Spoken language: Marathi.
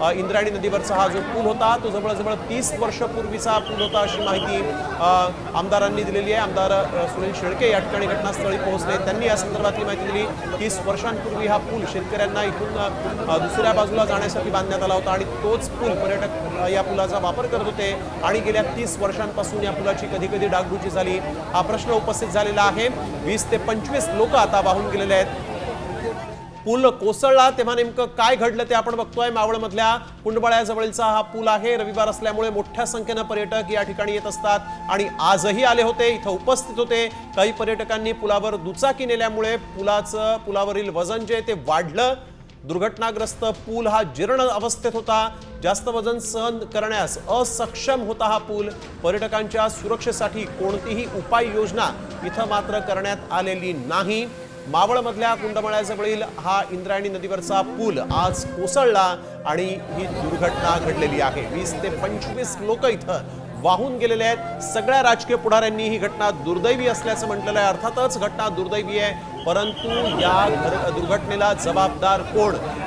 इंद्रायणी नदीवरचा हा जो पूल होता तो जवळजवळ तीस वर्षपूर्वीचा पूल होता अशी माहिती आमदारांनी दिलेली आहे. आमदार सुनील शेळके या ठिकाणी घटनास्थळी पोहोचले. त्यांनी या संदर्भातली माहिती दिली. तीस वर्षांपूर्वी हा पूल शेतकऱ्यांना इथून दुसऱ्या बाजूला जाण्यासाठी बांधण्यात आला होता आणि तोच पूल पर्यटक या पुलाचा वापर करत होते आणि गेल्या तीस वर्षांपासून या पुलाची कधी कधी डागडुजी झाली. हा प्रश्न उपस्थित झालेला आहे. वीस ते पंचवीस लोक आता वाहून गेलेले आहेत. पूल कोसळला तेव्हा नेमकं काय घडलं ते आपण बघतोय. मावळमधल्या कुंडबळ्याजवळचा हा पूल आहे. रविवार असल्यामुळे मोठ्या संख्येनं पर्यटक या ठिकाणी येत असतात. आणि आजही आले होते इथं उपस्थित होते. काही पर्यटकांनी पुलावर दुचाकी नेल्यामुळे पुलाचं पुलावरील वजन जे आहे ते वाढलं. दुर्घटनाग्रस्त पूल हा जीर्ण अवस्थेत होता. जास्त वजन सहन करण्यास असक्षम होता हा पूल. पर्यटकांच्या सुरक्षेसाठी कोणतीही उपाययोजना इथं मात्र करण्यात आलेली नाही. मावळमधल्या कुंडमळ्याजवळील हा इंद्रायणी नदीवरचा पूल आज कोसळला आणि ही दुर्घटना घडलेली आहे. वीस ते पंचवीस लोक इथं वाहून गेलेले आहेत. सगळ्या राजकीय पुढाऱ्यांनी ही घटना दुर्दैवी असल्याचं म्हटलेलं आहे. अर्थातच घटना दुर्दैवी आहे परंतु या दुर्घटनेला जबाबदार कोण?